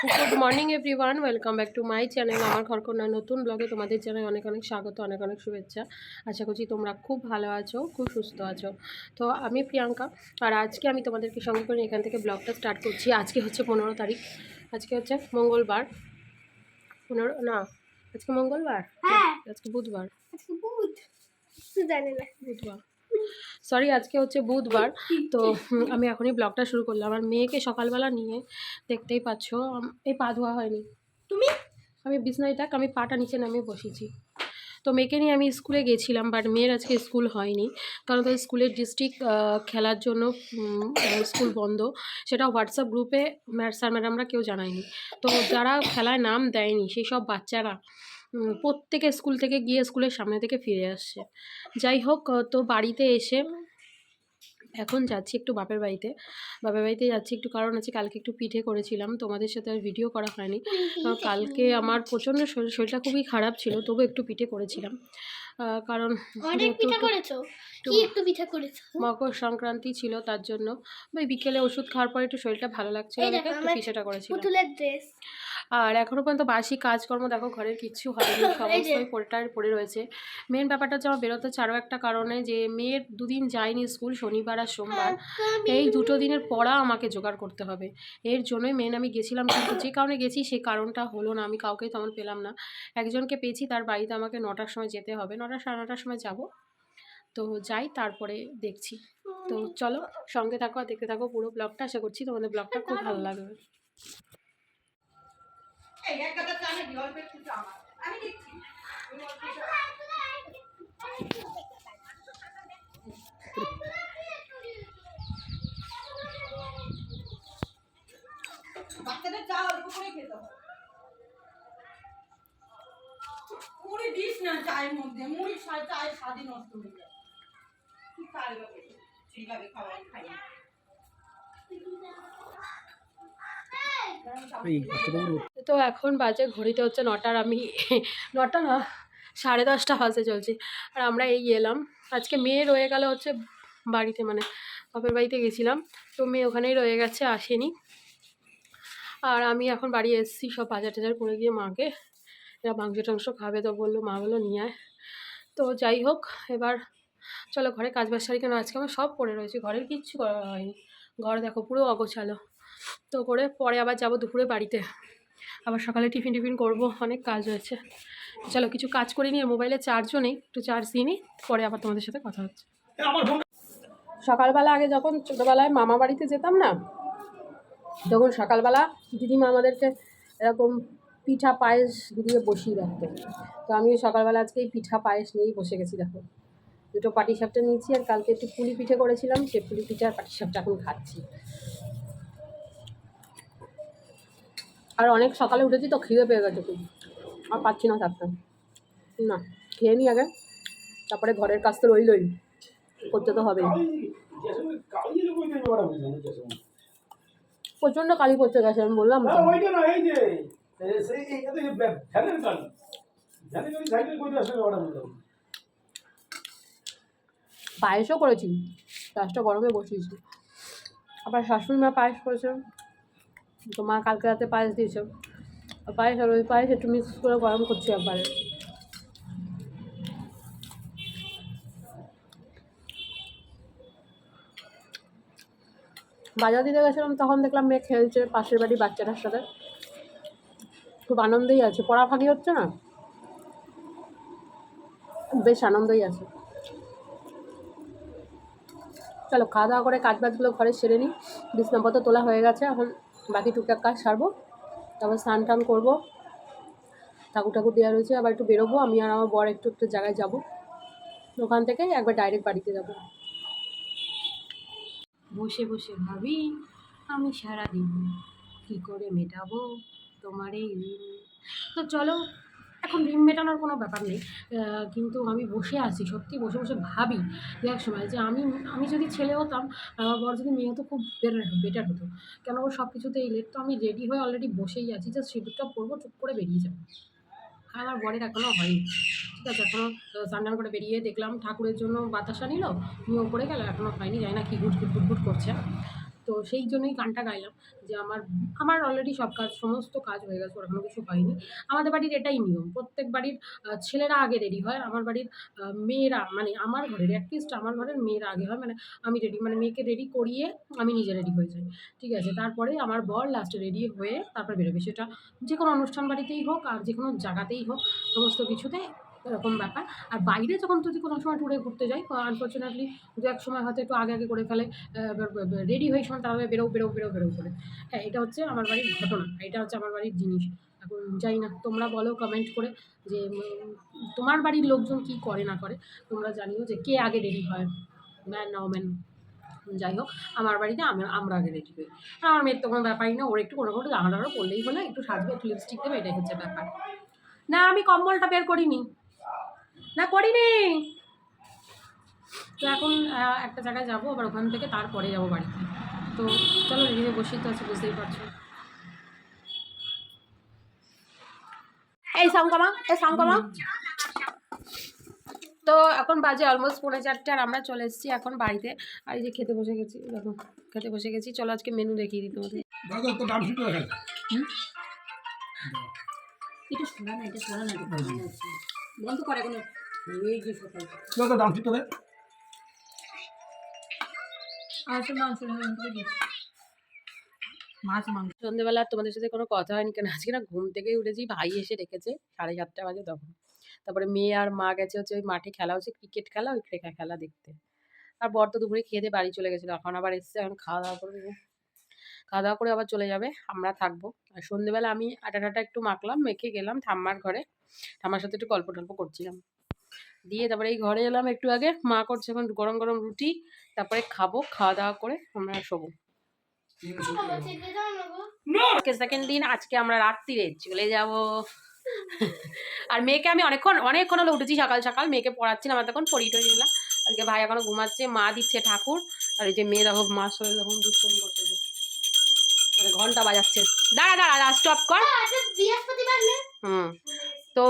Good morning everyone welcome back to my channel আমার ঘরকন্যা নতুন ব্লগে তোমাদের জানাই অনেক অনেক স্বাগত অনেক অনেক শুভেচ্ছা। আশা করছি তোমরা খুব ভালো আছো খুব সুস্থ আছো। তো আমি প্রিয়াঙ্কা আর আজকে আমি তোমাদেরকে সঙ্গে করে এখান থেকে ব্লগটা স্টার্ট করছি। আজকে হচ্ছে পনেরো তারিখ আজকে হচ্ছে মঙ্গলবার। পনেরো না আজকে মঙ্গলবার? হ্যাঁ। আজকে বুধবার। বুধবার। সরি আজকে হচ্ছে বুধবার। তো আমি এখনই ব্লগটা শুরু করলাম। আমার মেয়েকে সকালবেলা নিয়ে দেখতেই পাচ্ছ এই পা ধোয়া হয়নি। তুমি? আমি বিছনাইটাক আমি পাটা নিচে নামিয়ে বসেছি। তো মেয়েকে নিয়ে আমি স্কুলে গেছিলাম বাট মেয়ের আজকে স্কুল হয়নি। কারণ তাদের স্কুলের ডিস্ট্রিক্ট খেলার জন্য স্কুল বন্ধ। সেটা হোয়াটসঅ্যাপ গ্রুপে স্যার ম্যাডামরা কেউ জানায়নি। তো যারা খেলায় নাম দেয়নি সেই সব বাচ্চারা প্রত্যেকে স্কুল থেকে গিয়ে স্কুলের সামনে থেকে ফিরে আসছে। যাই হোক তো বাড়িতে এসে এখন যাচ্ছি একটু বাপের বাড়িতে। বাপের বাড়িতে যাচ্ছি একটু কারণ আছে কালকে একটু পিঠে করেছিলাম তোমাদের সাথে আর ভিডিও করা হয়নি। কালকে আমার প্রচণ্ড শরীর শরীরটা খুবই খারাপ ছিল তবু একটু পিঠে করেছিলাম। কারণ অনেক যেহেতু করেছ? কি একটু পিঠা করেছ? মকর সংক্রান্তি ছিল তার জন্য। ওই বিকেলে ওষুধ খাওয়ার পরে একটু শরীরটা ভালো লাগছিল দেখে একটু পিঠেটা পুতুলের ড্রেস আর এখনও পর্যন্ত বাসি কাজকর্ম দেখো ঘরের কিচ্ছু হয়নি সমস্তই পড়েটার পড়ে রয়েছে। মেন ব্যাপারটা হচ্ছে আমার বেরোতে হচ্ছে আরও একটা কারণে যে মেয়ের দুদিন যায়নি স্কুল শনিবার আর সোমবার। এই দুটো দিনের পড়া আমাকে জোগাড় করতে হবে। এর জন্যই মেন আমি গেছিলাম কিন্তু যে কারণে গেছি সেই কারণটা হলো না আমি কাউকেই তেমন পেলাম না। একজনকে পেয়েছি তার বাড়িতে আমাকে নটার সময় যেতে হবে। নটা সাড়ে নটার সময় যাব। তো যাই তারপরে দেখছি। তো চলো সঙ্গে থাকো আর দেখতে থাকো পুরো ব্লগটা। আশা করছি তোমাদের ব্লগটা খুব ভালো লাগবে। বাচ্চাদের চা অল্প করে খেতে হয়। মুড়ি দিস না চায়ের মধ্যে। মুড়ি চায়ের স্বাদই নষ্ট হয়ে যায়। সেইভাবে খাওয়াই খাই। তো এখন বাজে ঘড়িতে হচ্ছে নটার আমি নটা না সাড়ে দশটা বাজে চলছে। আর আমরা এই এলাম। আজকে মেয়ে রয়ে গেল হচ্ছে বাড়িতে মানে বাপের বাড়িতে গেছিলাম। তো মেয়ে ওখানেই রয়ে গেছে আসেনি। আর আমি এখন বাড়ি এসেছি সব বাজার টাজার করে গিয়ে মাকে। এরা মাংস টাংস খাবে তো বলল মা বলল নিয়ে আয়। তো যাই হোক এবার চলো ঘরে কাজ বাজ সারি কেন? আজকে আমার সব পড়ে রয়েছে ঘরের কিচ্ছু করা হয়নি। ঘর দেখো পুরো অগোছালো। তো করে পরে আবার যাব দুপুরে বাড়িতে। আবার সকালে টিফিন টিফিন করব অনেক কাজ রয়েছে। চলো কিছু কাজ করে নিয়ে মোবাইলে চার্জও নেই একটু চার্জ দিয়ে নিই পরে আবার তোমাদের সাথে কথা হচ্ছে। সকালবেলা আগে যখন ছোটোবেলায় মামা বাড়িতে যেতাম না তখন সকালবেলা দিদিমা আমাদেরকে এরকম পিঠা পায়েস দিয়ে বসিয়ে রাখতো। তো আমিও সকালবেলা আজকে এই পিঠা পায়েস নিয়েই বসে গেছি দেখো। দুটো পাটি সাপটা নিয়েছি আর কালকে একটু পুলি পিঠে করেছিলাম সে পুলি পিঠে আর পাটি সাপটা এখন খাচ্ছি আর অনেক সকালে উঠেছি তো খিদে পেয়ে গেছে খুব আর পাচ্ছি না থাকতে না খেয়ে নিই আগে তারপরে ঘরের কাজ তো রইলই করতে তো হবেই প্রচণ্ড কালি পড়তে গেছে আমি বললাম তো পায়েসও করেছি পায়েসটা গরমে বসিয়েছি। আবার শাশুড়ি মা পায়েস করেছে। তো মা কালকে রাতে পায়েস দিয়েছে। পায়েস আর ওই পায়েস একটু মিক্স করে গরম করছি একবারে। বাজার দিতে গেছিলাম, তখন দেখলাম মেয়ে খেলছে পাশের বাড়ি বাচ্চাটার সাথে। খুব আনন্দেই আছে। পড়া ফাঁকি হচ্ছে না? বেশ আনন্দই আছে। চলো খাওয়া দাওয়া করে কাজ বাজগুলো ঘরে সেরে নিই। বিছনাপত্র তোলা হয়ে গেছে, এখন বাকি টুকটাক কাজ সারবো। তারপর স্নান টান করব। ঠাকুর ঠাকুর দেওয়া রয়েছে, আবার একটু বেরোবো। আমি আর আমার বর একটু একটু জায়গায় যাব। ওখান থেকে একবার ডাইরেক্ট বাড়িতে যাব। বসে বসে ভাবি, আমি সারাদিন কী করে মেটাবো তোমার এই তো চলো এখন ঋণ মেটানোর কোনো ব্যাপার নেই। কিন্তু আমি বসে আছি, সত্যি বসে বসে ভাবি যে এক সময় যে আমি আমি যদি ছেলে হতাম আমার বর যদি মেয়ে হতো, খুব বেটার বেটার হতো। কেন ও সব কিছুতেই লেট তো আমি রেডি হয়ে অলরেডি বসেই আছি জাস্ট সিঁদুরটা পরবো, চুপ করে বেরিয়ে যাব। আমার বরের এখনও হয়নি। ঠিক আছে এখনও স্নান করে বেরিয়ে দেখলাম, ঠাকুরের জন্য বাতাসা নিল, নিয়ে ওপরে গেল এখনও হয়নি, জানি না কি ঘুট ঘুট ঘুট করছে। তো সেই জন্যই গানটা গাইলাম যে আমার আমার অলরেডি সব কাজ, সমস্ত কাজ হয়ে গেছে, ওরকম কিছু হয়নি। আমাদের বাড়ির এটাই নিয়ম, প্রত্যেক বাড়ির ছেলেরা আগে রেডি হয়, আমার বাড়ির মেয়েরা মানে আমার ঘরের অ্যাটলিস্ট আমার ঘরের মেয়েরা আগে হয় মানে আমি রেডি মানে মেয়েকে রেডি করিয়ে আমি নিজে রেডি হয়ে যাই, ঠিক আছে? তারপরে আমার বর লাস্টে রেডি হয়ে তারপর বেরোবে, সেটা যে কোনো অনুষ্ঠান বাড়িতেই হোক আর যে কোনো জায়গাতেই হোক, সমস্ত কিছুতে এরকম ব্যাপার। আর বাইরে যখন যদি কোনো সময় ট্যুরে ঘুরতে যাই আনফর্চুনেটলি দু এক সময় হয়তো একটু আগে আগে করে ফেলে রেডি হয়ে সময় তাহলে বেরো বেরো বেরো বেরো করে। হ্যাঁ এটা হচ্ছে আমার বাড়ির ঘটনা, এটা হচ্ছে আমার বাড়ির জিনিস। এখন জানি না, তোমরা বলো কমেন্ট করে যে তোমার বাড়ির লোকজন কি করে না করে, তোমরা জানিও যে কে আগে রেডি হয়। ম্যান না ওম্যান যাই হোক, আমার বাড়িতে আমি, আমরা আগে রেডি হই। আর আমার মেয়ের তো কোনো ব্যাপারই না, ওর একটু কোনো কোনো জামা টামা পরলেই হলো একটু সাজবে একটু লিপস্টিক দেবে, এটাই হচ্ছে ব্যাপার। না, আমি কম্বলটা বের করিনি। না করিনি। তো এখন একটা জায়গায় যাব আবার ওখান থেকে তারপরে যাব বাড়িতে। তো চলো রেডি হয়ে বসেই তো আছে বুঝতেই পারছ। এই সাংকামা এই সাংকামা তো এখন বাজে অলমোস্ট পৌনে চারটে আর আমরা চলে এসেছি এখন বাড়িতে। আর এই যে খেতে বসে গেছি দেখো খেতে বসে গেছি। চলো আজকে মেনু দেখিয়ে দিই তোমাদের। এটা শোনা না এটা শোনা না। বন্ধ করে এখন। দাদা দাম শুনতে দেয় আর তো মাংস মাছ মাংস। সন্ধ্যেবেলা আর তোমাদের সাথে কোনো কথা হয়নি কেন? আজকে না ঘুম থেকেই উঠেছি ভাই এসে রেখেছে সাড়ে সাতটা বাজে তখন। তারপরে মেয়ে আর মা গেছে হচ্ছে ওই মাঠে খেলা হচ্ছে ক্রিকেট খেলা ওই ক্রিকেট খেলা দেখতে। আর বর তো দুপুরে খেয়ে দিয়ে বাড়ি চলে গেছিল এখন আবার এসছে এখন খাওয়া দাওয়া করবে খাওয়া দাওয়া করে আবার চলে যাবে আমরা থাকব। আর সন্ধ্যেবেলা আমি আটা টাটা একটু মাখলাম মেখে গেলাম ঠাম্মার ঘরে। ঠাম্মার সাথে একটু গল্প টল্প করছিলাম। দিয়ে তারপরে এই ঘরে এলাম একটু আগে। মা করছে এখন গরম গরম রুটি তারপরে খাব খাওয়া দাওয়া করে আমরা শোবো। আজকে সেকেন্ড দিন আজকে আমরা রাত্রিরে চলে যাব। আর মেয়েকে আমি অনেকক্ষণ অনেকক্ষণ হলো উঠেছি সকাল সকাল। মেয়েকে পড়াচ্ছিলাম আমার তখন পড়ি টড়ি দিলাম আজকে ভাই এখনও ঘুমাচ্ছে মা দিচ্ছে ঠাকুর। আর এই যে মেয়ে দেখো মার সাথে যখন দুষ্টমি। মানে ঘণ্টা বাজাচ্ছে। দাঁড়া দাঁড়া স্টপ কর। আচ্ছা হুম। তো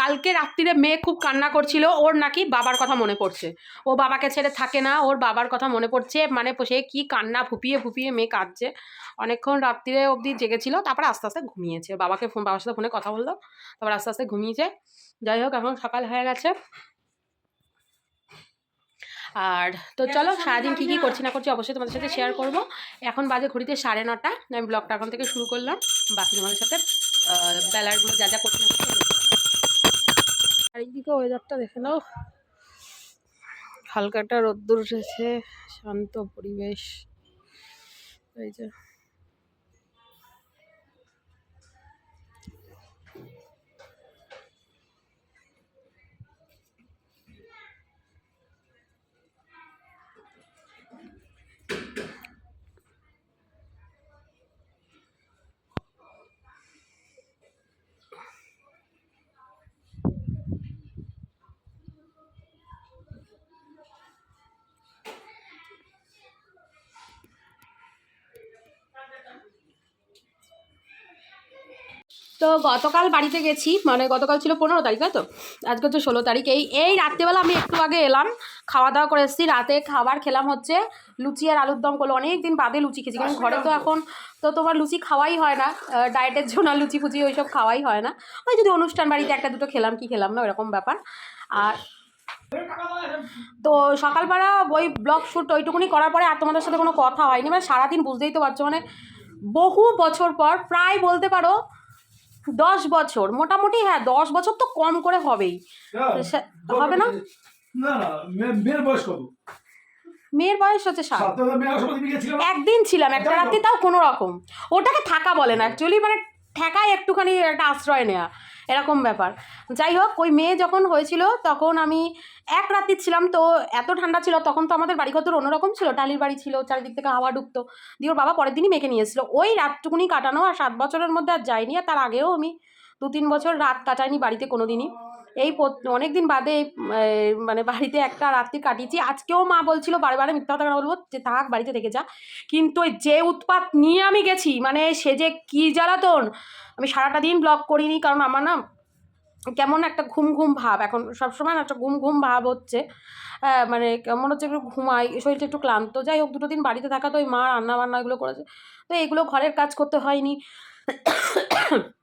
কালকে রাত্রিরে মেয়ে খুব কান্না করছিল ওর নাকি বাবার কথা মনে পড়ছে। ও বাবাকে ছেড়ে থাকে না ওর বাবার কথা মনে পড়ছে মানে সে কি কান্না ফুপিয়ে ফুপিয়ে মেয়ে কাঁদছে। অনেকক্ষণ রাত্রিরে অবধি জেগেছিল তারপরে আস্তে আস্তে ঘুমিয়েছে। বাবাকে ফোন বাবার সাথে ফোনে কথা বলল তারপর আস্তে আস্তে ঘুমিয়েছে। যাই হোক এখন সকাল হয়ে গেছে। আর তো চলো সারাদিন কী কী করছি না করছি অবশ্যই তোমাদের সাথে শেয়ার করব। এখন বাজে ঘড়িতে সাড়ে নটা আমি ব্লগটা এখন থেকে শুরু করলাম। বাকি তোমাদের সাথে বেলারগুলো যা যা করছি না করছি ওয়েদারটা দেখে নাও। হালকাটা রোদ্দুর উঠেছে শান্ত পরিবেশ। এই যে। তো গতকাল বাড়িতে গেছি মানে গতকাল ছিল পনেরো তারিখ, তাই তো? আজকে হচ্ছে ষোলো তারিখ। এই এই রাত্রেবেলা আমি একটু আগে এলাম খাওয়া দাওয়া করে এসেছি। রাতে খাবার খেলাম হচ্ছে লুচি আর আলুর দম করল। অনেক দিন বাদে লুচি খেয়েছি, কারণ ঘরে তো এখন তো তোমার লুচি খাওয়াই হয় না ডায়েটের জন্য লুচি ফুচি ওইসব খাওয়াই হয় না। ওই যদি অনুষ্ঠান বাড়িতে একটা দুটো খেলাম, কি খেলাম না ওরকম ব্যাপার। আর তো সকালবেলা ওই ব্লগ শ্যুট ওইটুকুনি করার পরে আর তোমাদের সাথে কোনো কথা হয়নি। মানে সারাদিন বুঝতেই তো পারছ মানে বহু বছর পর, প্রায় বলতে পারো দশ বছর মোটামুটি হ্যাঁ দশ বছর তো কম করে হবেই। হবে না? না না মেয়ে- মেয়ের বয়স কত? মেয়ের বয়স হচ্ছে সাত। একদিন ছিলাম একটা রাত্রি তাও কোনো রকম। ওটাকে থাকা বলে না অ্যাকচুয়ালি মানে ঠেকায় একটুখানি একটা আশ্রয় নেওয়া এরকম ব্যাপার। যাই হোক ওই মেয়ে যখন হয়েছিল, তখন আমি এক রাত্রি ছিলাম, তো এত ঠান্ডা ছিল, তখন তো আমাদের বাড়ি কত অন্যরকম ছিল। টালির বাড়ি ছিল, চারিদিক থেকে হাওয়া ঢুকতো দিয়ে ওর বাবা পরের দিনই মেয়েকে নিয়ে এসেছিল। ওই রাতটুকুনি কাটানো আর সাত বছরের মধ্যে আর যায়নি, আর তার আগেও আমি দু তিন বছর রাত কাটাইনি বাড়িতে কোনো দিনই এই অনেক দিন বাদে মানে বাড়িতে একটা রাত্রি কাটিয়েছি। আজকেও মা বলছিল বারে বারে মিথ্যা কথা বলব? যে থাক, বাড়িতে থেকে যা। কিন্তু যে উৎপাত নিয়ে আমি গেছি মানে সে যে কী জ্বালাতন, আমি সারাটা দিন ব্লগ করিনি, কারণ আমার না কেমন একটা ঘুম ঘুম ভাব। এখন সবসময় না একটা ঘুম ঘুম ভাব হচ্ছে। মানে কেমন হচ্ছে একটু ঘুমাই, শরীরটা একটু ক্লান্ত। যাই হোক, দুটো দিন বাড়িতে থাকা তো ওই মা রান্না বান্না এগুলো করেছে। তো এগুলো ঘরের কাজ করতে হয়নি।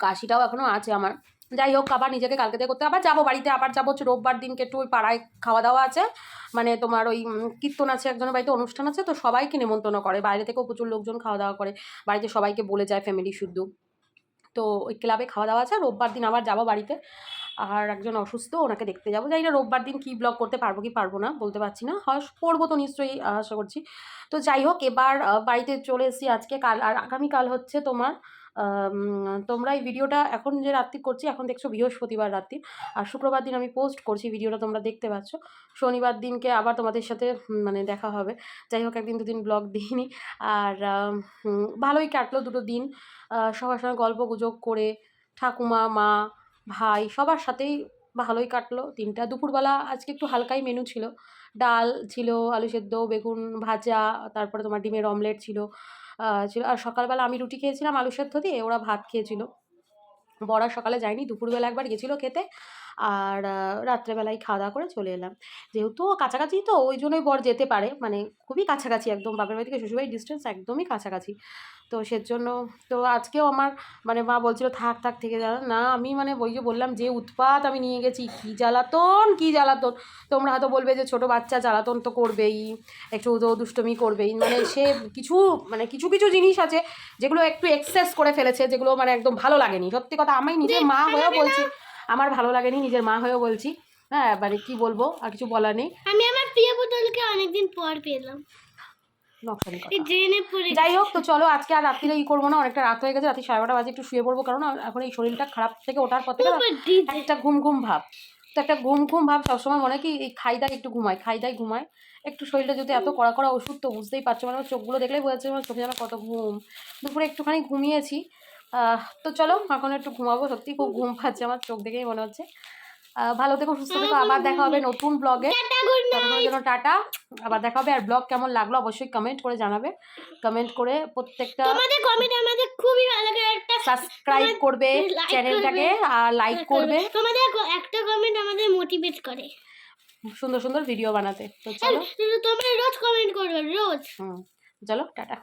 কাশিটাও এখনও আছে আমার। যাই হোক, আবার নিজেকে কালকে থেকে করতে আবার যাব বাড়িতে, আবার যাব হচ্ছে রোববার দিনকে একটু ওই পাড়ায় খাওয়া দাওয়া আছে। মানে তোমার ওই কীর্তন আছে, একজনের বাড়িতে অনুষ্ঠান আছে, তো সবাইকে নেমন্তন্ন করে। বাইরে থেকেও প্রচুর লোকজন খাওয়া দাওয়া করে। বাড়িতে সবাইকে বলে যায় ফ্যামিলি শুদ্ধ। তো ওই ক্লাবে খাওয়া দাওয়া আছে। রোববার দিন আবার যাব বাড়িতে। আর একজন অসুস্থ, ওনাকে দেখতে যাব। যাই না, রোববার দিন কী ব্লগ করতে পারব কি পারব না, বলতে পারছি না। হয় করব তো নিশ্চয়ই, আশা করছি। তো যাই হোক, এবার বাড়িতে চলে এসেছি আজকে, কাল, আর আগামীকাল হচ্ছে তোমার তোমরা এই ভিডিওটা এখন যে রাত্রি করছি, এখন দেখছ বৃহস্পতিবার রাত্রি। আর শুক্রবার দিন আমি পোস্ট করছি ভিডিওটা, তোমরা দেখতে পাচ্ছ। শনিবার দিনকে আবার তোমাদের সাথে মানে দেখা হবে। যাই হোক, একদিন দুদিন ব্লগ দিইনি। আর ভালোই কাটলো দুটো দিন। সবার সঙ্গে গল্প গুজব করে, ঠাকুমা, মা, ভাই, সবার সাথেই ভালোই কাটলো দিনটা। দুপুরবেলা আজকে একটু হালকাই মেনু ছিল। ডাল ছিল, আলু সেদ্ধ, বেগুন ভাজা, তারপরে তোমার ডিমের অমলেট ছিল। ছিল। আর সকালবেলা আমি রুটি খেয়েছিলাম, আলু সেদ্ধ দিয়ে, ওরা ভাত খেয়েছিল। বড়া সকালে যায়নি, দুপুরবেলা একবার গেছিল খেতে। আর রাত্রেবেলায় খাওয়া দাওয়া করে চলে এলাম। যেহেতু কাছাকাছি তো ওই জন্যই বর যেতে পারে। মানে খুবই কাছাকাছি একদম বাপের বাড়ি থেকে শ্বশুরবাড়ির ডিস্টেন্স একদমই কাছাকাছি। তো সেজন্য তো আজকেও আমার মানে মা বলছিল থাক থাক থেকে যা। না আমি মানে ওই যে বললাম যে উৎপাত আমি নিয়ে গেছি কী জ্বালাতন কী জ্বালাতন? তোমরা হয়তো বলবে যে ছোটো বাচ্চা জ্বালাতন তো করবেই একটু দুষ্টমি করবেই। মানে সে কিছু মানে কিছু কিছু জিনিস আছে যেগুলো একটু এক্সেস করে ফেলেছে যেগুলো মানে একদম ভালো লাগেনি। সত্যি কথা আমি নিজের মা হয়েও বলছি আমার ভালো লাগেনি নিজের মা হয়েও বলছি। হ্যাঁ মানে কি বলব আর কিছু বলার নেই। আমি আমার প্রিয় পুতুলকে অনেকদিন পর পেলাম। যাই হোক তো চলো আজকে আর রাত্রিরে ই করব না অনেকটা রাত হয়ে গেছে রাত্রি সাড়ে বারোটা বাজে একটু শুয়ে পড়ব কারণ এখন এই শরীরটা খারাপ থেকে ওঠার পর থেকে একটা ঘুম ঘুম ভাব। তো একটা ঘুম ঘুম ভাব সবসময় মনে কি এই খাই দাই একটু ঘুমায় খাই দাই ঘুমায় একটু শরীরটা যদি এত কড়া কড়া ওষুধ তো বুঝতেই পারছ মানে আমার চোখগুলো দেখলেই বোঝা যাচ্ছে আমার চোখে যেন কত ঘুম। দুপুরে একটুখানি ঘুমিয়েছি তো চলো এখন একটু ঘুমাবো। সত্যি খুব ঘুম পাচ্ছে আমার চোখ দেখেই মনে হচ্ছে। ভালো থেকো সুস্থ থেকো। আবার দেখা হবে নতুন ব্লগে জন্য টাটা। আবার দেখা হবে। আর ব্লগ কেমন লাগল অবশ্যই কমেন্ট করে জানাবে। কমেন্ট করে প্রত্যেকটা তোমাদের কমেন্ট আমাদের খুবই ভালো লাগে। একটা সাবস্ক্রাইব করবে চ্যানেলটাকে আর লাইক করবে। তোমাদের একটা কমেন্ট আমাদের মোটিভেট করে। সুন্দর সুন্দর ভিডিও বানাতে। তো চলো তোমরা রোজ কমেন্ট করবে রোজ। হুম চলো টাটা।